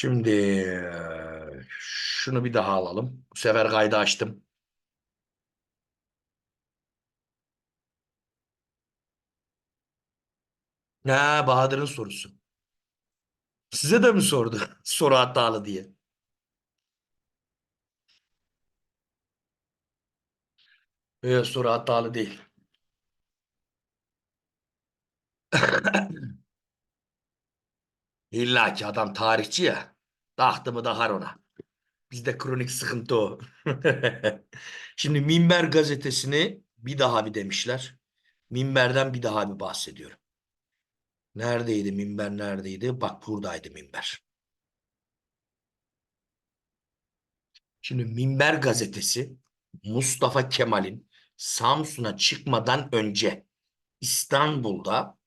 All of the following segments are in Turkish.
Şimdi eee, şunu bir daha alalım. Bu sefer kaydı açtım. Ha, Bahadır'ın sorusu. Size de mi sordu? Soru hatalı diye. Yok soru hatalı değil. İlla ki adam tarihçi ya. Tahtı mı dahar ona. Bizde kronik sıkıntı o. Şimdi Minber gazetesini bir daha bir demişler. Minberden bir daha bir bahsediyorum. Neredeydi Minber neredeydi? Bak buradaydı Minber. Şimdi Minber gazetesi Mustafa Kemal'in Samsun'a çıkmadan önce İstanbul'da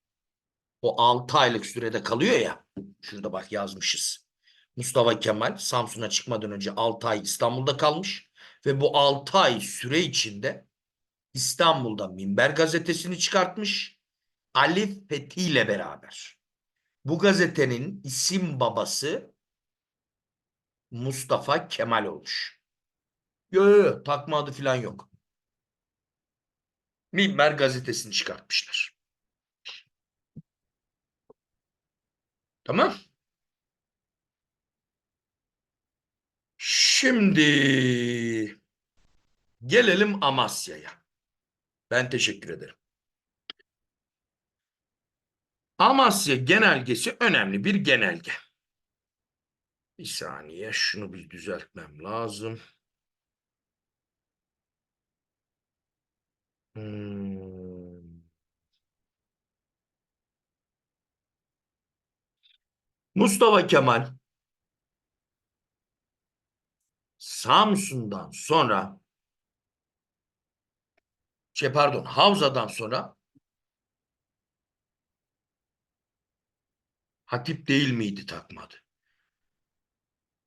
o 6 aylık sürede kalıyor ya. Şurada bak yazmışız. Mustafa Kemal Samsun'a çıkmadan önce 6 ay İstanbul'da kalmış ve bu 6 ay süre içinde İstanbul'da Minber gazetesini çıkartmış. Ali Fethi ile beraber. Bu gazetenin isim babası Mustafa Kemal olmuş. Yok yok yo, takma adı falan yok. Minber gazetesini çıkartmışlar. Tamam. Şimdi gelelim Amasya'ya. Ben teşekkür ederim. Amasya genelgesi önemli bir genelge. Bir saniye şunu bir düzeltmem lazım. Hmm. Mustafa Kemal Samsun'dan sonra şey pardon Havza'dan sonra Hatip değil miydi takmadı?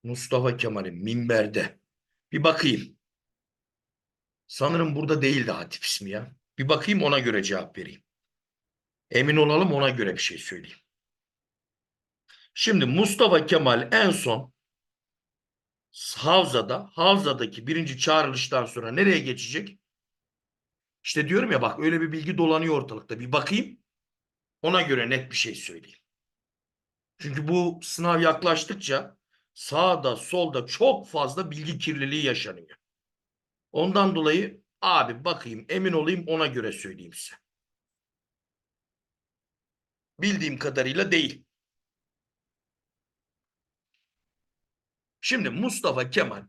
Mustafa Kemal'in minberde. Bir bakayım. Sanırım burada değildi Hatip ismi ya. Bir bakayım ona göre cevap vereyim. Emin olalım ona göre bir şey söyleyeyim. Şimdi Mustafa Kemal en son Havza'da, Havza'daki birinci çağrılıştan sonra nereye geçecek? İşte diyorum ya bak öyle bir bilgi dolanıyor ortalıkta. Bir bakayım. Ona göre net bir şey söyleyeyim. Çünkü bu sınav yaklaştıkça sağda solda çok fazla bilgi kirliliği yaşanıyor. Ondan dolayı abi bakayım emin olayım ona göre söyleyeyim size. Bildiğim kadarıyla değil. Şimdi Mustafa Kemal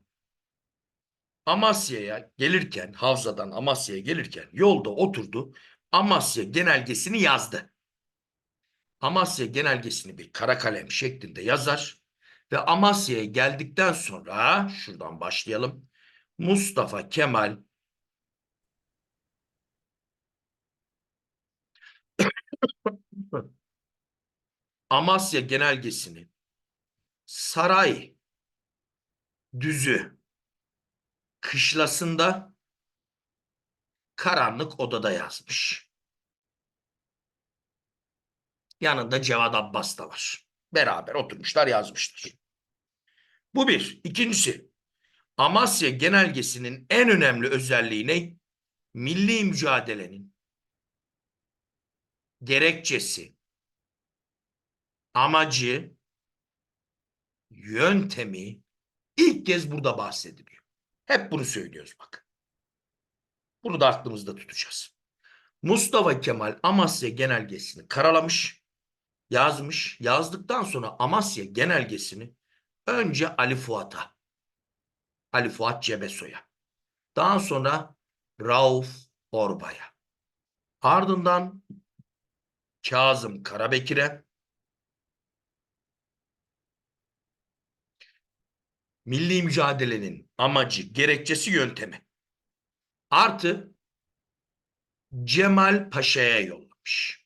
Amasya'ya gelirken, Havza'dan Amasya'ya gelirken yolda oturdu. Amasya genelgesini yazdı. Amasya genelgesini bir kara kalem şeklinde yazar ve Amasya'ya geldikten sonra şuradan başlayalım. Mustafa Kemal Amasya genelgesini saray düzü kışlasında karanlık odada yazmış. Yanında Cevat Abbas da var. Beraber oturmuşlar yazmışlar. Bu bir. İkincisi Amasya genelgesinin en önemli özelliği ne? Milli mücadelenin gerekçesi, amacı, yöntemi ilk kez burada bahsediliyor. Hep bunu söylüyoruz bak. Bunu da aklımızda tutacağız. Mustafa Kemal Amasya genelgesini karalamış, yazmış. Yazdıktan sonra Amasya genelgesini önce Ali Fuat'a, Ali Fuat Cebesoy'a, daha sonra Rauf Orbay'a, ardından Kazım Karabekir'e, milli mücadelenin amacı, gerekçesi, yöntemi. Artı Cemal Paşa'ya yollamış.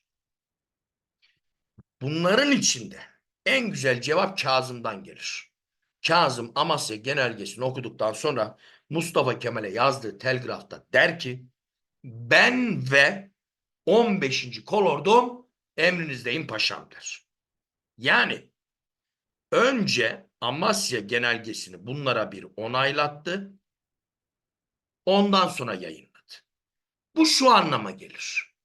Bunların içinde en güzel cevap Kazım'dan gelir. Kazım Amasya genelgesini okuduktan sonra Mustafa Kemal'e yazdığı telgrafta der ki ben ve 15. kolordum emrinizdeyim paşam der. Yani önce Amasya genelgesini bunlara bir onaylattı. Ondan sonra yayınladı. Bu şu anlama gelir.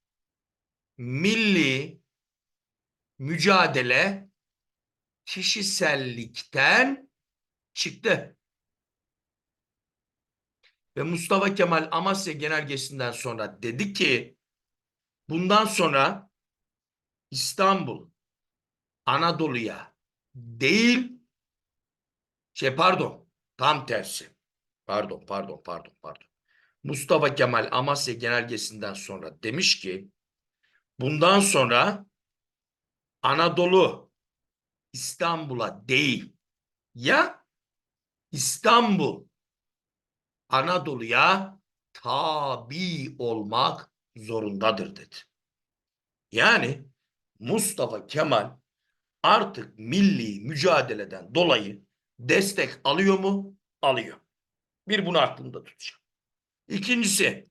Milli mücadele kişisellikten çıktı. Ve Mustafa Kemal Amasya genelgesinden sonra dedi ki bundan sonra İstanbul Anadolu'ya değil şey pardon tam tersi pardon pardon pardon pardon Mustafa Kemal Amasya genelgesinden sonra demiş ki bundan sonra Anadolu İstanbul'a değil ya İstanbul Anadolu'ya tabi olmak zorundadır dedi. Yani Mustafa Kemal artık milli mücadeleden dolayı destek alıyor mu? Alıyor. Bir bunu aklımda tutacağım. İkincisi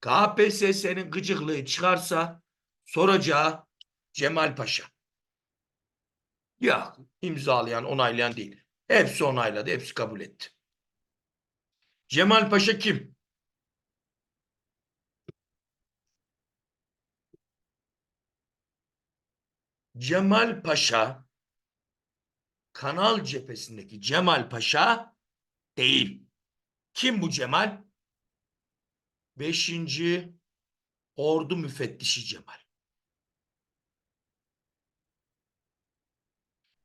KPSS'nin gıcıklığı çıkarsa soracağı Cemal Paşa. Ya imzalayan onaylayan değil. Hepsi onayladı, hepsi kabul etti. Cemal Paşa kim? Cemal Paşa Kanal cephesindeki Cemal Paşa değil. Kim bu Cemal? Beşinci Ordu Müfettişi Cemal.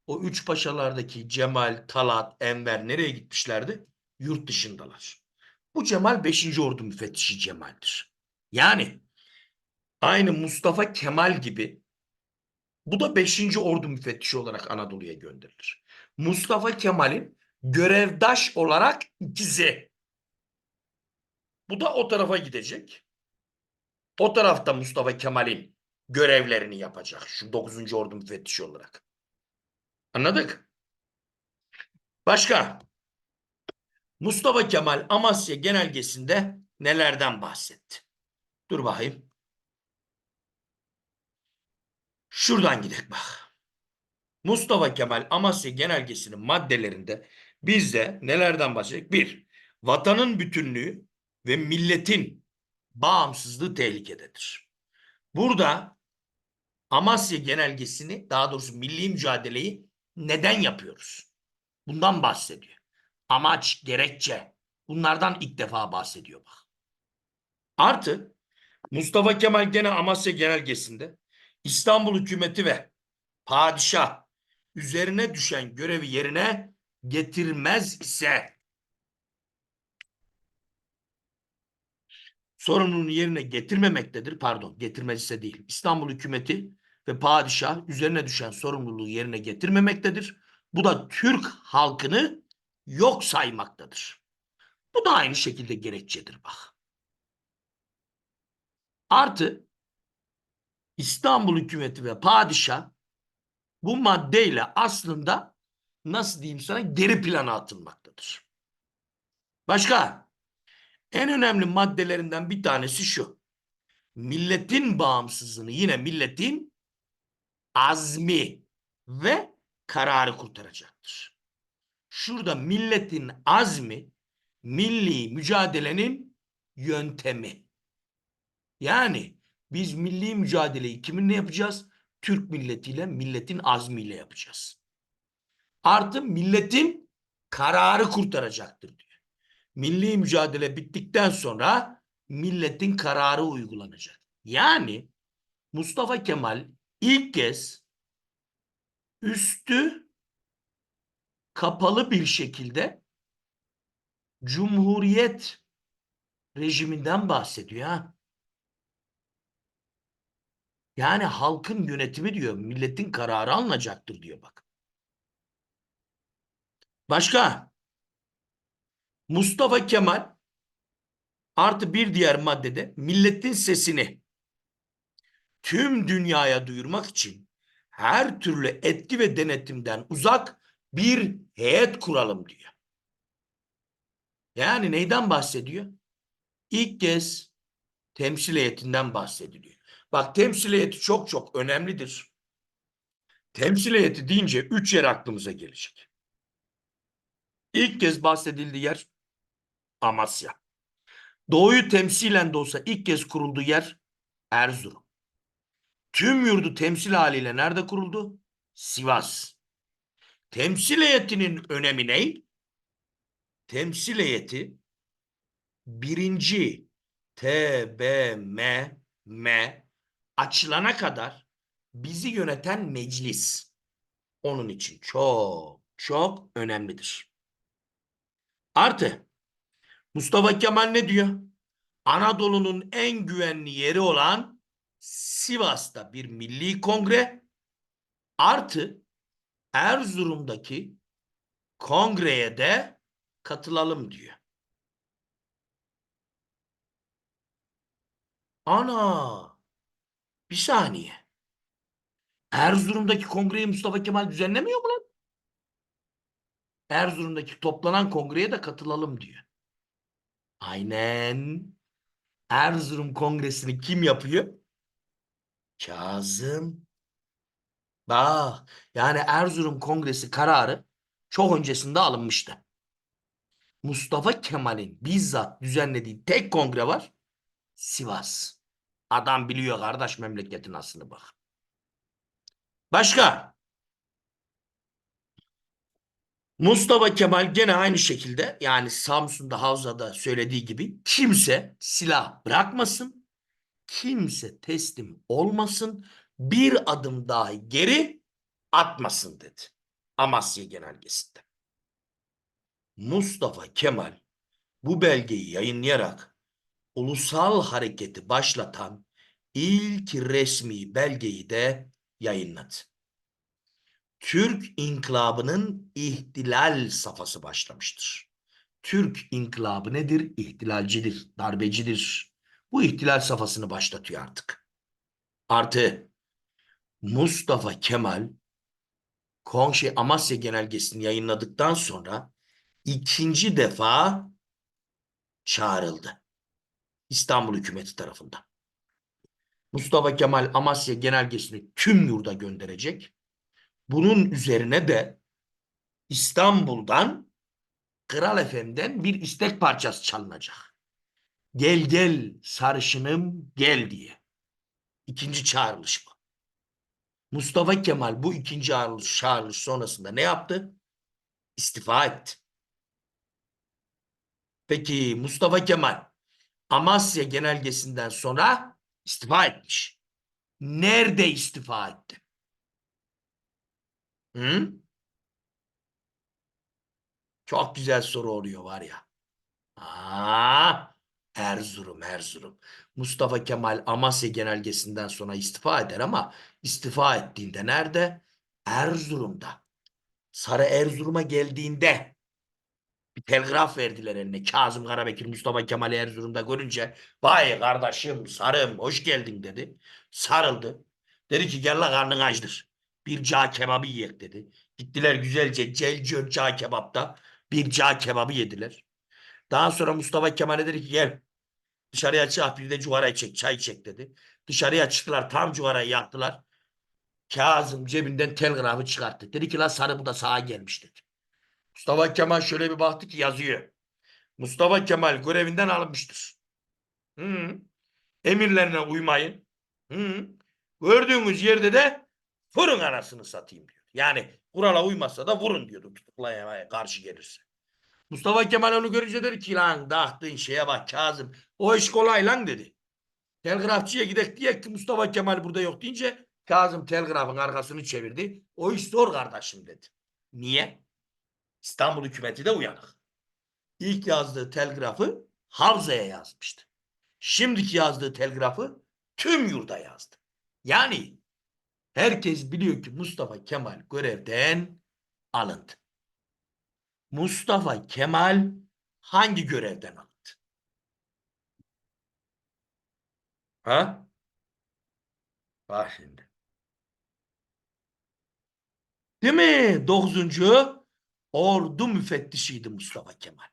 O üç paşalardaki Cemal, Talat, Enver nereye gitmişlerdi? Yurt dışındalar. Bu Cemal 5. Ordu Müfettişi Cemal'dir. Yani aynı Mustafa Kemal gibi bu da 5. Ordu Müfettişi olarak Anadolu'ya gönderilir. Mustafa Kemal'in görevdaş olarak ikizi. Bu da o tarafa gidecek. O tarafta Mustafa Kemal'in görevlerini yapacak. Şu 9. Ordu Müfettişi olarak. Anladık? Başka? Mustafa Kemal Amasya genelgesinde nelerden bahsetti? Dur bakayım. Şuradan gidelim bak. Mustafa Kemal Amasya genelgesinin maddelerinde bizde nelerden bahsedecek? Bir, vatanın bütünlüğü ve milletin bağımsızlığı tehlikededir. Burada Amasya genelgesini daha doğrusu milli mücadeleyi neden yapıyoruz? Bundan bahsediyor. Amaç, gerekçe. Bunlardan ilk defa bahsediyor bak. Artı Mustafa Kemal gene Amasya genelgesinde İstanbul hükümeti ve padişah üzerine düşen görevi yerine getirmez ise sorumluluğunu yerine getirmemektedir. Pardon getirmez ise değil. İstanbul hükümeti ve padişah üzerine düşen sorumluluğu yerine getirmemektedir. Bu da Türk halkını yok saymaktadır. Bu da aynı şekilde gerekçedir bak. Artı İstanbul hükümeti ve padişah bu maddeyle aslında nasıl diyeyim sana geri plana atılmaktadır. Başka en önemli maddelerinden bir tanesi şu. Milletin bağımsızlığını yine milletin azmi ve kararı kurtaracaktır. Şurada milletin azmi milli mücadelenin yöntemi. Yani biz milli mücadeleyi kiminle yapacağız? Türk milletiyle, milletin azmiyle yapacağız. Artı milletin kararı kurtaracaktır diyor. Milli mücadele bittikten sonra milletin kararı uygulanacak. Yani Mustafa Kemal ilk kez üstü kapalı bir şekilde Cumhuriyet rejiminden bahsediyor ha. Yani halkın yönetimi diyor, milletin kararı alınacaktır diyor bak. Başka? Mustafa Kemal artı bir diğer maddede milletin sesini tüm dünyaya duyurmak için her türlü etki ve denetimden uzak bir heyet kuralım diyor. Yani neyden bahsediyor? İlk kez temsil heyetinden bahsediliyor. Bak temsil heyeti çok çok önemlidir. Temsil heyeti deyince üç yer aklımıza gelecek. İlk kez bahsedildiği yer Amasya. Doğuyu temsilen de olsa ilk kez kurulduğu yer Erzurum. Tüm yurdu temsil haliyle nerede kuruldu? Sivas. Temsil heyetinin önemi ne? Temsil heyeti birinci TBMM açılana kadar bizi yöneten meclis. Onun için çok çok önemlidir. Artı Mustafa Kemal ne diyor? Anadolu'nun en güvenli yeri olan Sivas'ta bir milli kongre artı Erzurum'daki kongreye de katılalım diyor. Ana bir saniye. Erzurum'daki kongreyi Mustafa Kemal düzenlemiyor mu lan? Erzurum'daki toplanan kongreye de katılalım diyor. Aynen. Erzurum Kongresi'ni kim yapıyor? Kazım. Bak yani Erzurum Kongresi kararı çok öncesinde alınmıştı. Mustafa Kemal'in bizzat düzenlediği tek kongre var. Sivas. Adam biliyor kardeş memleketin aslını bak. Başka? Mustafa Kemal gene aynı şekilde yani Samsun'da Havza'da söylediği gibi kimse silah bırakmasın, kimse teslim olmasın, bir adım dahi geri atmasın dedi. Amasya Genelgesi'nde. Mustafa Kemal bu belgeyi yayınlayarak ulusal hareketi başlatan ilk resmi belgeyi de yayınladı. Türk İnkılabı'nın ihtilal safhası başlamıştır. Türk İnkılabı nedir? İhtilalcidir, darbecidir. Bu ihtilal safhasını başlatıyor artık. Artı Mustafa Kemal Konşe Amasya Genelgesi'ni yayınladıktan sonra ikinci defa çağrıldı. İstanbul hükümeti tarafından. Mustafa Kemal Amasya Genelgesi'ni tüm yurda gönderecek. Bunun üzerine de İstanbul'dan Kral Efem'den bir istek parçası çalınacak. Gel gel sarışınım gel diye. İkinci çağrılış bu. Mustafa Kemal bu ikinci çağrılış, çağrılış sonrasında ne yaptı? İstifa etti. Peki Mustafa Kemal Amasya Genelgesi'nden sonra istifa etmiş. Nerede istifa etti? Hı? Çok güzel soru oluyor var ya. Aa, Erzurum, Erzurum. Mustafa Kemal Amasya Genelgesi'nden sonra istifa eder ama istifa ettiğinde nerede? Erzurum'da. Sarı Erzurum'a geldiğinde bir telgraf verdiler eline. Kazım Karabekir Mustafa Kemal'i Erzurum'da görünce vay kardeşim sarım hoş geldin dedi. Sarıldı. Dedi ki gel la karnın açtır. Bir cağ kebabı yiyek dedi. Gittiler güzelce celcör cağ kebapta bir cağ kebabı yediler. Daha sonra Mustafa Kemal'e dedi ki gel dışarıya çık bir de cuvarayı çek çay çek dedi. Dışarıya çıktılar tam cuvarayı yaktılar. Kazım cebinden telgrafı çıkarttı. Dedi ki la sarı bu da sağa gelmiş dedi. Mustafa Kemal şöyle bir baktı ki yazıyor. Mustafa Kemal görevinden alınmıştır. Hı. Emirlerine uymayın. Hı. Gördüğümüz yerde de vurun arasını satayım diyor. Yani kurala uymazsa da vurun diyordu tutuklamaya karşı gelirse. Mustafa Kemal onu görünce dedi ki lan dağıttığın şeye bak Kazım. O iş kolay lan dedi. Telgrafçıya gidek diye ki Mustafa Kemal burada yok deyince Kazım telgrafın arkasını çevirdi. O iş zor kardeşim dedi. Niye? İstanbul hükümeti de uyanık. İlk yazdığı telgrafı Havza'ya yazmıştı. Şimdiki yazdığı telgrafı tüm yurda yazdı. Yani herkes biliyor ki Mustafa Kemal görevden alındı. Mustafa Kemal hangi görevden alındı? Ha? Bak şimdi. Değil mi? Dokuzuncu ordu müfettişiydi Mustafa Kemal.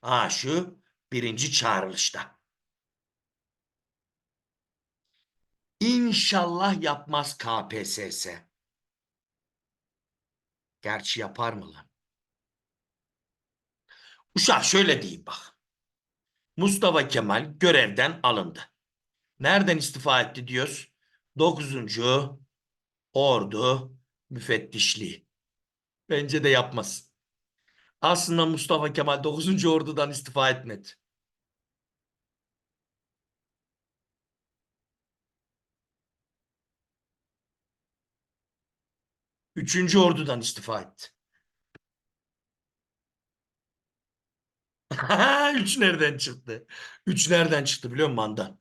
Ha şu birinci çağrılışta. İnşallah yapmaz KPSS. Gerçi yapar mı lan? Uşak şöyle diyeyim bak. Mustafa Kemal görevden alındı. Nereden istifa etti diyoruz? 9. Ordu Müfettişliği. Bence de yapmaz. Aslında Mustafa Kemal 9. Ordu'dan istifa etmedi. Üçüncü ordudan istifa etti. Üç nereden çıktı? Üç nereden çıktı biliyor musun Mandan?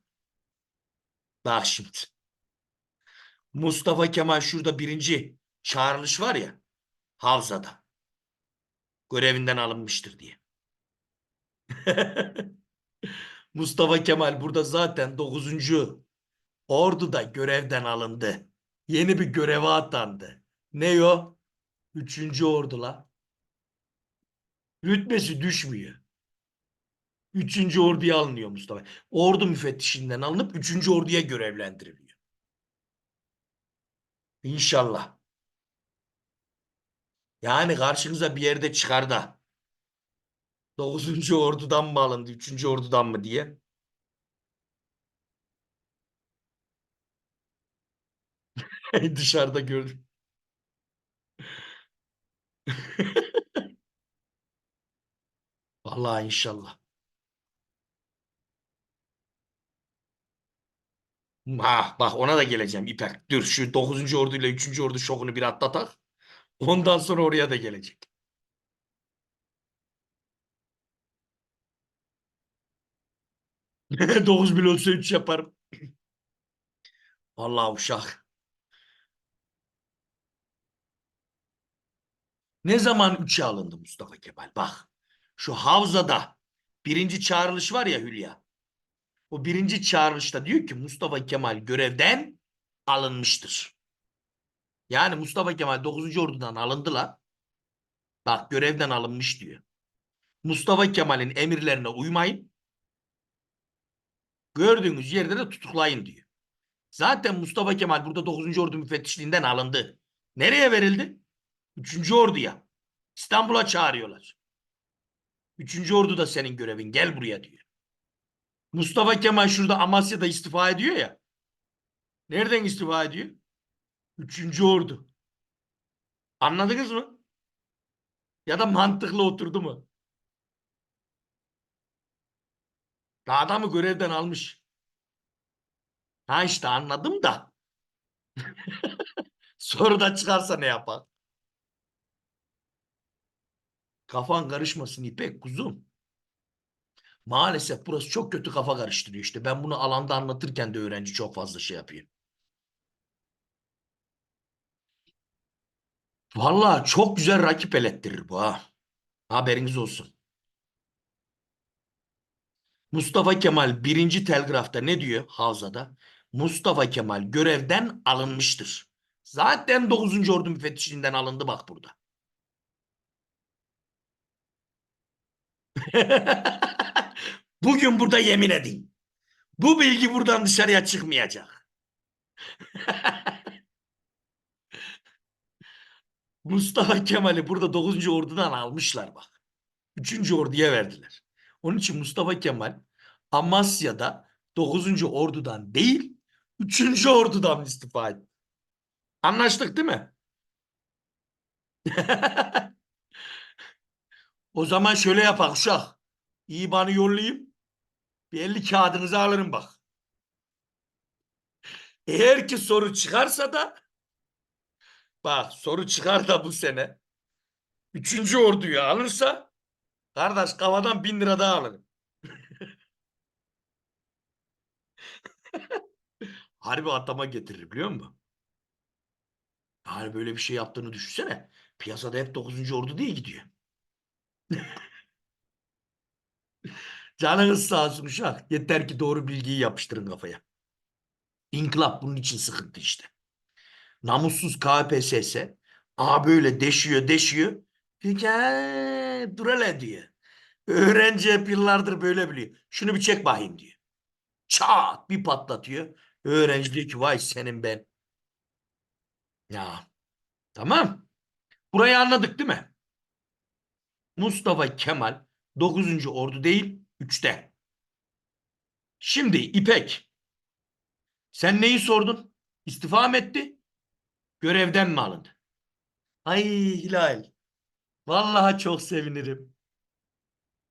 Bak şimdi. Mustafa Kemal şurada birinci çağrılış var ya. Havzada. Görevinden alınmıştır diye. Mustafa Kemal burada zaten 9. Ordu'da görevden alındı. Yeni bir göreve atandı. Ne o? Üçüncü ordula. Rütbesi düşmüyor. Üçüncü orduya alınıyor Mustafa. Ordu müfettişinden alınıp üçüncü orduya görevlendiriliyor. İnşallah. Yani karşınıza bir yerde çıkar da 9. ordudan mı alındı, 3. ordudan mı diye. Dışarıda gördüm. Vallahi inşallah. Ha, bak ona da geleceğim İpek. Dur şu 9. ordu ile 3. ordu şokunu bir atlatak. Ondan sonra oraya da gelecek. Dokuz milyonsa 3 yaparım. Vallahi uşak. Ne zaman 3'e alındı Mustafa Kemal? Bak şu havzada birinci çağrılış var ya Hülya. O birinci çağrılışta diyor ki Mustafa Kemal görevden alınmıştır. Yani Mustafa Kemal 9. Ordu'dan alındı la. Bak görevden alınmış diyor. Mustafa Kemal'in emirlerine uymayın. Gördüğünüz yerde de tutuklayın diyor. Zaten Mustafa Kemal burada 9. Ordu müfettişliğinden alındı. Nereye verildi? 3. Ordu'ya. İstanbul'a çağırıyorlar. 3. Ordu da senin görevin. Gel buraya diyor. Mustafa Kemal şurada Amasya'da istifa ediyor ya. Nereden istifa ediyor? 3. Ordu. Anladınız mı? Ya da mantıklı oturdu mu? Daha adamı görevden almış. Ha işte anladım da. Soruda çıkarsa ne yapar? Kafan karışmasın İpek kuzum. Maalesef burası çok kötü kafa karıştırıyor işte. Ben bunu alanda anlatırken de öğrenci çok fazla şey yapıyor. Vallahi çok güzel rakip elettirir bu ha. Haberiniz olsun. Mustafa Kemal birinci telgrafta ne diyor Havza'da? Mustafa Kemal görevden alınmıştır. Zaten 9. Ordu müfettişliğinden alındı bak burada. Bugün burada yemin edeyim. Bu bilgi buradan dışarıya çıkmayacak. Mustafa Kemal'i burada 9. Ordu'dan almışlar bak. 3. Ordu'ya verdiler. Onun için Mustafa Kemal Amasya'da 9. Ordu'dan değil 3. Ordu'dan istifa etti. Anlaştık değil mi? o zaman şöyle yapak uşak. İban'ı yollayayım. Bir 50 kağıdınızı alırım bak. Eğer ki soru çıkarsa da bak soru çıkar da bu sene üçüncü orduyu alırsa kardeş kafadan bin lira daha alırım. Harbi atama getirir biliyor musun? Yani böyle bir şey yaptığını düşünsene. Piyasada hep 9. ordu diye gidiyor. Canınız sağ olsun uşak. Yeter ki doğru bilgiyi yapıştırın kafaya. İnkılap bunun için sıkıntı işte. Namussuz KPSS. Aa böyle deşiyor deşiyor. Diyor ki "He, dur diyor. Öğrenci hep yıllardır böyle biliyor. Şunu bir çek bakayım diyor. Çat bir patlatıyor. Öğrenci diyor ki vay senin ben. Ya tamam. Burayı anladık değil mi? Mustafa Kemal 9. ordu değil 3'te. Şimdi İpek sen neyi sordun? İstifa mı etti? Görevden mi alındı? Ay Hilal. Vallahi çok sevinirim.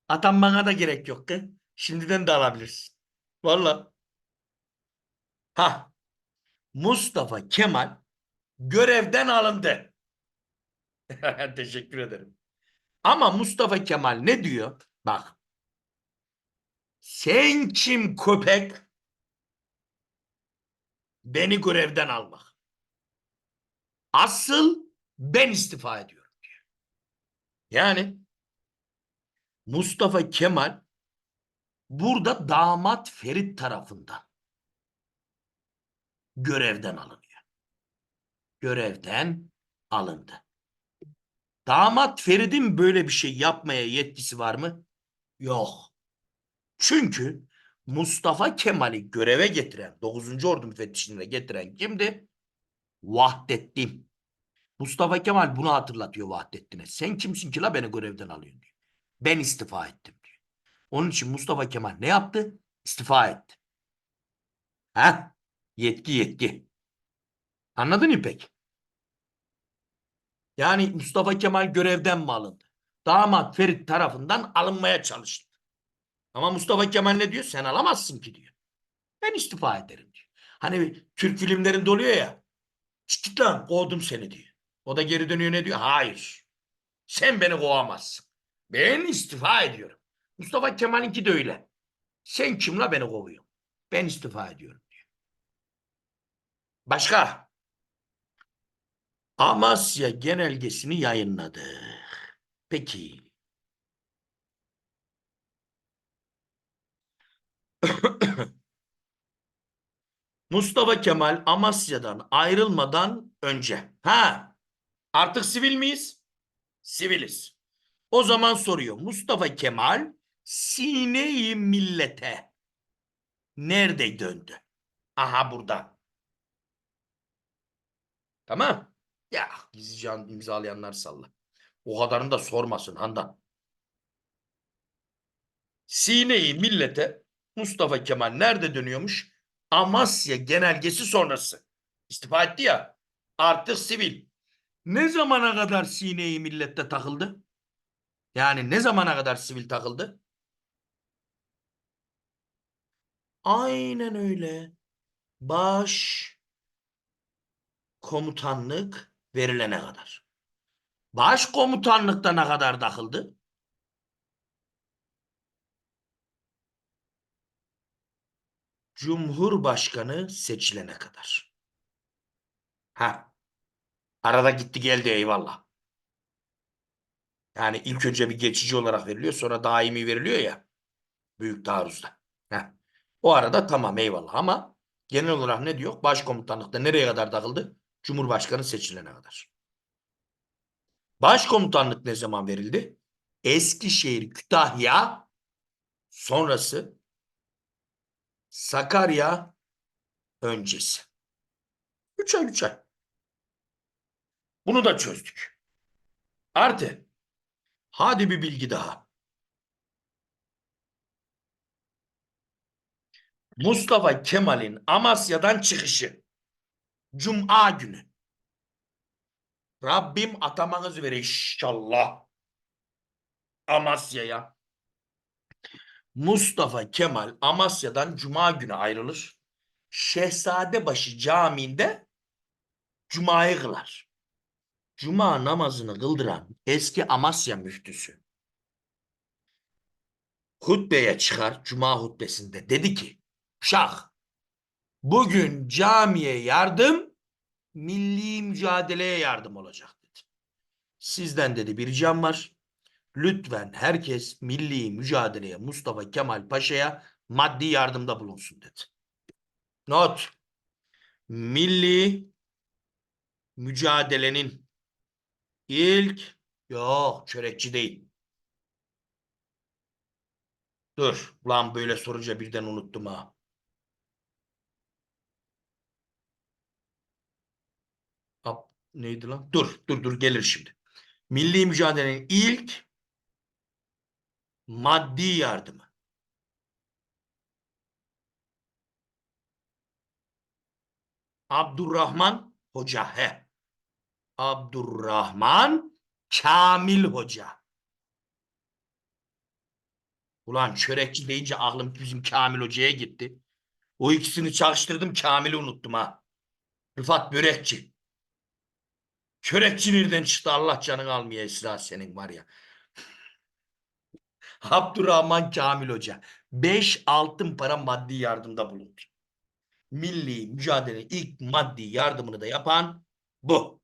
Atanmana da gerek yok ki. Şimdiden de alabilirsin. Vallahi. Ha. Mustafa Kemal görevden alındı. Teşekkür ederim. Ama Mustafa Kemal ne diyor? Bak. Sen kim köpek? Beni görevden almak. Asıl ben istifa ediyorum diyor. Yani Mustafa Kemal burada damat Ferit tarafından görevden alınıyor. Görevden alındı. Damat Ferit'in böyle bir şey yapmaya yetkisi var mı? Yok. Çünkü Mustafa Kemal'i göreve getiren, 9. Ordu müfettişliğine getiren kimdi? Vahdettin. Mustafa Kemal bunu hatırlatıyor Vahdettin'e. Sen kimsin ki la beni görevden alıyorsun diyor. Ben istifa ettim diyor. Onun için Mustafa Kemal ne yaptı? İstifa etti. Ha? Yetki yetki. Anladın İpek? Yani Mustafa Kemal görevden mi alındı? Damat Ferit tarafından alınmaya çalıştı. Ama Mustafa Kemal ne diyor? Sen alamazsın ki diyor. Ben istifa ederim diyor. Hani Türk filmlerinde oluyor ya. "Çık Git lan kovdum seni diyor. O da geri dönüyor ne diyor? Hayır. Sen beni kovamazsın. Ben istifa ediyorum. Mustafa Kemal'inki de öyle. Sen kim la beni kovuyorsun? Ben istifa ediyorum diyor. Başka? Amasya genelgesini yayınladı. Peki. Mustafa Kemal Amasya'dan ayrılmadan önce. Ha, artık sivil miyiz? Siviliz. O zaman soruyor. Mustafa Kemal Sine-i Millete nerede döndü? Aha burada. Tamam. Ya gizlice imzalayanlar salla. O kadarını da sormasın Handan. Sine-i Millete Mustafa Kemal nerede dönüyormuş? Amasya genelgesi sonrası. İstifa etti ya. Artık sivil. Ne zamana kadar Sine-i Millet'te takıldı? Yani ne zamana kadar sivil takıldı? Aynen öyle. Baş komutanlık verilene kadar. Baş komutanlıkta ne kadar takıldı? Cumhurbaşkanı seçilene kadar. Ha. Arada gitti geldi eyvallah. Yani ilk önce bir geçici olarak veriliyor sonra daimi veriliyor ya. Büyük taarruzda. Ha. O arada tamam eyvallah ama genel olarak ne diyor? Başkomutanlıkta nereye kadar takıldı? Cumhurbaşkanı seçilene kadar. Başkomutanlık ne zaman verildi? Eskişehir, Kütahya sonrası Sakarya öncesi. Üç ay, üç ay. Bunu da çözdük. Artı. Hadi bir bilgi daha. Mustafa Kemal'in Amasya'dan çıkışı. Cuma günü. Rabbim atamanız vere inşallah. Amasya'ya. Mustafa Kemal Amasya'dan Cuma günü ayrılır. Şehzadebaşı Camii'nde Cuma'yı kılar. Cuma namazını kıldıran eski Amasya müftüsü hutbeye çıkar Cuma hutbesinde dedi ki Şah bugün camiye yardım milli mücadeleye yardım olacak dedi. Sizden dedi bir ricam var. Lütfen herkes milli mücadeleye Mustafa Kemal Paşa'ya maddi yardımda bulunsun dedi. Not. Milli mücadelenin ilk yok çörekçi değil. Dur lan böyle sorunca birden unuttum ha. Neydi lan? Dur dur dur gelir şimdi. Milli mücadelenin ilk maddi yardımı. Abdurrahman Hoca he. Abdurrahman Kamil Hoca. Ulan çörekçi deyince aklım bizim Kamil Hoca'ya gitti. O ikisini çalıştırdım Kamil'i unuttum ha. Rıfat Börekçi. Çörekçi nereden çıktı Allah canını almaya Esra senin var ya. Abdurrahman Kamil Hoca. Beş altın para maddi yardımda bulundu. Milli mücadele ilk maddi yardımını da yapan bu.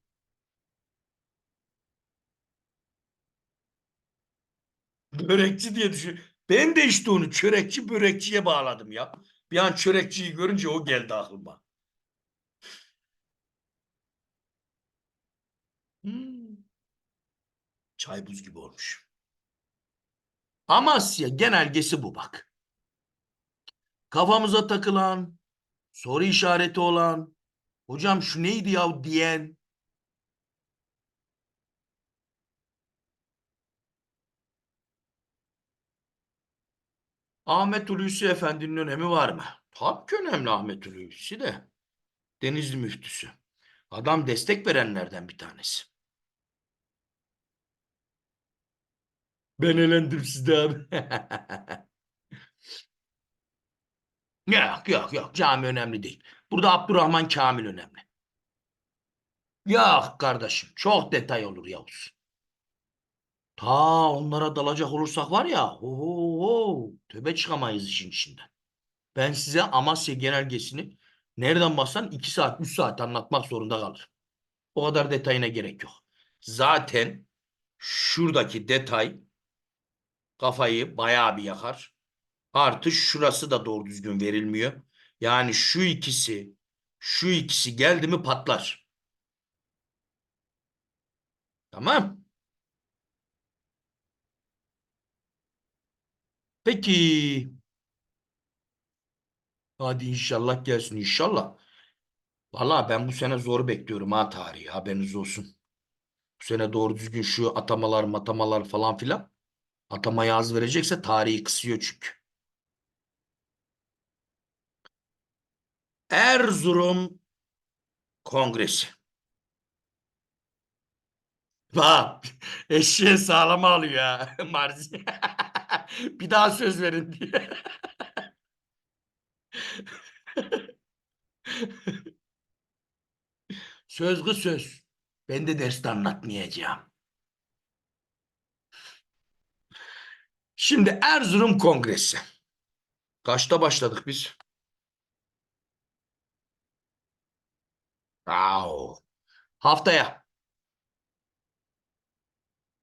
Börekçi diye düşün. Ben de işte onu çörekçi börekçiye bağladım ya. Bir an çörekçiyi görünce o geldi aklıma. Hmm. Çay buz gibi olmuş. Amasya genelgesi bu bak. Kafamıza takılan, soru işareti olan, hocam şu neydi ya diyen, Ahmet Hulusi Efendi'nin önemi var mı? Tabii ki önemli Ahmet Hulusi de. Denizli müftüsü. Adam destek verenlerden bir tanesi. Ben elendim sizde abi. yok yok yok cami önemli değil. Burada Abdurrahman Kamil önemli. Yok kardeşim çok detay olur Yavuz. Ta onlara dalacak olursak var ya oho, töbe çıkamayız işin içinden. Ben size Amasya genelgesini nereden baksan 2 saat 3 saat anlatmak zorunda kalırım. O kadar detayına gerek yok. Zaten şuradaki detay kafayı bayağı bir yakar. Artı şurası da doğru düzgün verilmiyor. Yani şu ikisi şu ikisi geldi mi patlar. Tamam. Peki. Hadi inşallah gelsin inşallah. Vallahi ben bu sene zor bekliyorum ha tarihi haberiniz olsun. Bu sene doğru düzgün şu atamalar matamalar falan filan. Atamaya az verecekse tarihi kısıyor çünkü. Erzurum Kongresi. Bak eşeğe sağlam alıyor Marzi. Bir daha söz verin diye. Sözgü söz. Ben de derste anlatmayacağım. Şimdi Erzurum Kongresi. Kaçta başladık biz? Au. Haftaya.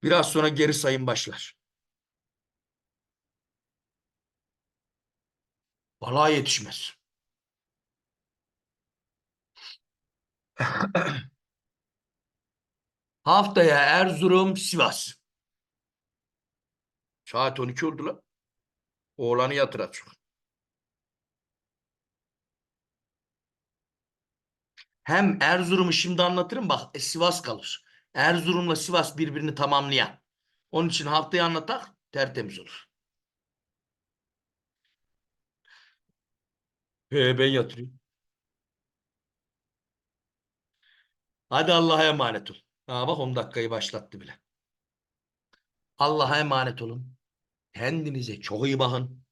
Biraz sonra geri sayım başlar. Vallahi yetişmez. Haftaya Erzurum, Sivas. Saat 12 oldu lan. Oğlanı yatıracak. Hem Erzurum'u şimdi anlatırım bak e, Sivas kalır. Erzurum'la Sivas birbirini tamamlayan. Onun için haftaya anlatak tertemiz olur. He ben yatırıyorum. Hadi Allah'a emanet ol. Ha bak 10 dakikayı başlattı bile. Allah'a emanet olun. Kendinize çok iyi bakın.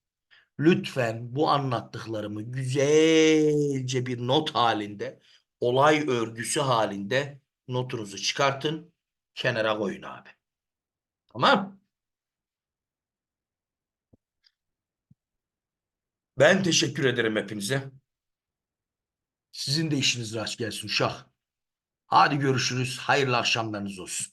Lütfen bu anlattıklarımı güzelce bir not halinde, olay örgüsü halinde notunuzu çıkartın, kenara koyun abi. Tamam? Ben teşekkür ederim hepinize. Sizin de işiniz rast gelsin şah. Hadi görüşürüz. Hayırlı akşamlarınız olsun.